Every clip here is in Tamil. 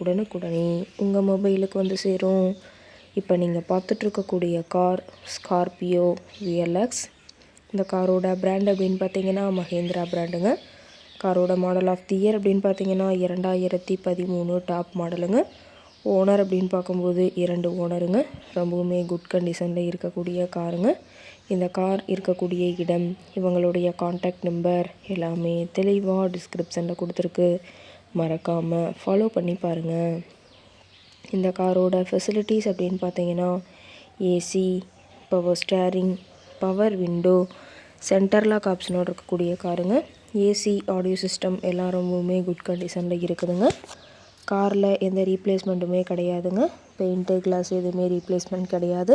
உடனுக்குடனே உங்கள் மொபைலுக்கு வந்து சேரும். இப்போ நீங்கள் பார்த்துட்ருக்கக்கூடிய கார் ஸ்கார்பியோ விஎல்எக்ஸ் இந்த காரோட பிராண்ட் அப்படின்னு பார்த்தீங்கன்னா மஹேந்திரா பிராண்டுங்க காரோட மாடல் ஆஃப் தி இயர் அப்படின்னு பார்த்தீங்கன்னா இரண்டாயிரத்தி பதிமூணு டாப் மாடலுங்க ஓனர் அப்படின்னு பார்க்கும்போது இரண்டு ஓனருங்க ரொம்பவுமே குட் கண்டிஷனில் இருக்கக்கூடிய காருங்க. இந்த கார் இருக்கக்கூடிய இடம் இவங்களுடைய காண்டாக்ட் நம்பர் எல்லாமே தெளிவாக டிஸ்கிரிப்ஷனில் கொடுத்துருக்கு. மறக்காமல் ஃபாலோ பண்ணி பாருங்கள் இந்த காரோட ஃபெசிலிட்டிஸ் அப்படின்னு பார்த்தீங்கன்னா AC power steering power window centre காப்ஸ்னோடு இருக்கக்கூடிய காருங்க ஏசி ஆடியோ சிஸ்டம் எல்லாம் ரொம்பவுமே குட் கண்டிஷனில் இருக்குதுங்க. காரில் எந்த ரீப்ளேஸ்மெண்ட்டுமே கிடையாதுங்க. பெயிண்ட்டு கிளாஸ் எதுவுமே ரீப்ளேஸ்மெண்ட் கிடையாது.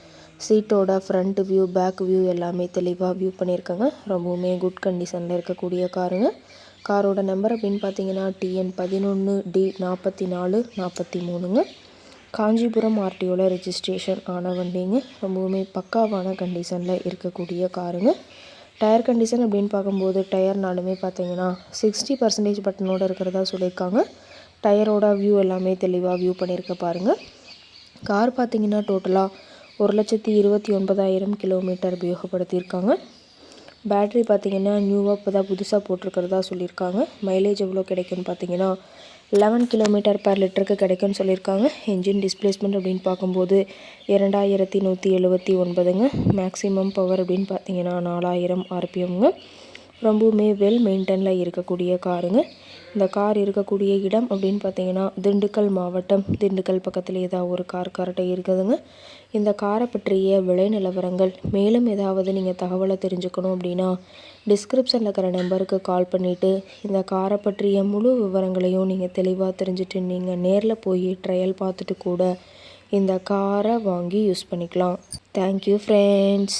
சீட்டோட ஃப்ரண்ட் வியூ பேக் வியூ எல்லாமே தெளிவாக வியூ பண்ணியிருக்காங்க. ரொம்பவுமே குட் கண்டிஷனில் இருக்கக்கூடிய காருங்க. காரோட நம்பர் அப்படின்னு பார்த்தீங்கன்னா டிஎன் பதினொன்று டி நாற்பத்தி நாலு நாற்பத்தி மூணுங்க. காஞ்சிபுரம் ஆர்டிஓவில் ரெஜிஸ்ட்ரேஷன் ஆன வண்டிங்க. ரொம்பவுமே பக்காவான கண்டிஷனில் இருக்கக்கூடிய காருங்க. டயர் கண்டிஷன் அப்படின்னு பார்க்கும்போது டயர்னாலுமே பார்த்தீங்கன்னா சிக்ஸ்டி பர்சன்டேஜ் பட்டனோடு இருக்கிறதா சொல்லியிருக்காங்க. டயரோட வியூ எல்லாமே தெளிவாக வியூ பண்ணியிருக்க பாருங்கள் கார் பார்த்தீங்கன்னா டோட்டலாக ஒரு லட்சத்தி இருபத்தி ஒன்பதாயிரம் கிலோமீட்டர் உபயோகப்படுத்தியிருக்காங்க. பேட்ரி பார்த்திங்கன்னா நியூவாக இப்போ தான் புதுசாக போட்டிருக்கிறதா சொல்லியிருக்காங்க. மைலேஜ் எவ்வளோ கிடைக்குன்னு பார்த்தீங்கன்னா லெவன் கிலோமீட்டர் பர் லிட்டருக்கு கிடைக்கும்னு சொல்லியிருக்காங்க. என்ஜின் டிஸ்பிளேஸ்மெண்ட் அப்படின்னு பார்க்கும்போது இரண்டாயிரத்தி நூற்றி எழுபத்தி ஒன்பதுங்க. மேக்ஸிமம் பவர் அப்படின்னு பார்த்தீங்கன்னா நாலாயிரம் ஆர்பிஎம்ங்க. ரொம்பவுமே வெல் மெயின்டெனில் இருக்கக்கூடிய காருங்க. இந்த கார் இருக்கக்கூடிய இடம் அப்படின்னு பார்த்தீங்கன்னா திண்டுக்கல் மாவட்டம். திண்டுக்கல் பக்கத்தில் ஏதாவது ஒரு கார் கரெக்டாக இருக்குதுங்க. இந்த காரை பற்றிய விலை நிலவரங்கள் மேலும் ஏதாவது நீங்கள் தகவலை தெரிஞ்சுக்கணும் அப்படின்னா டிஸ்கிரிப்ஷனில் இருக்கிற நம்பருக்கு கால் பண்ணிவிட்டு இந்த காரை பற்றிய முழு விவரங்களையும் நீங்கள் தெளிவாக தெரிஞ்சுட்டு நீங்கள் நேரில் போய் ட்ரையல் பார்த்துட்டு கூட இந்த காரை வாங்கி யூஸ் பண்ணிக்கலாம். Thank you friends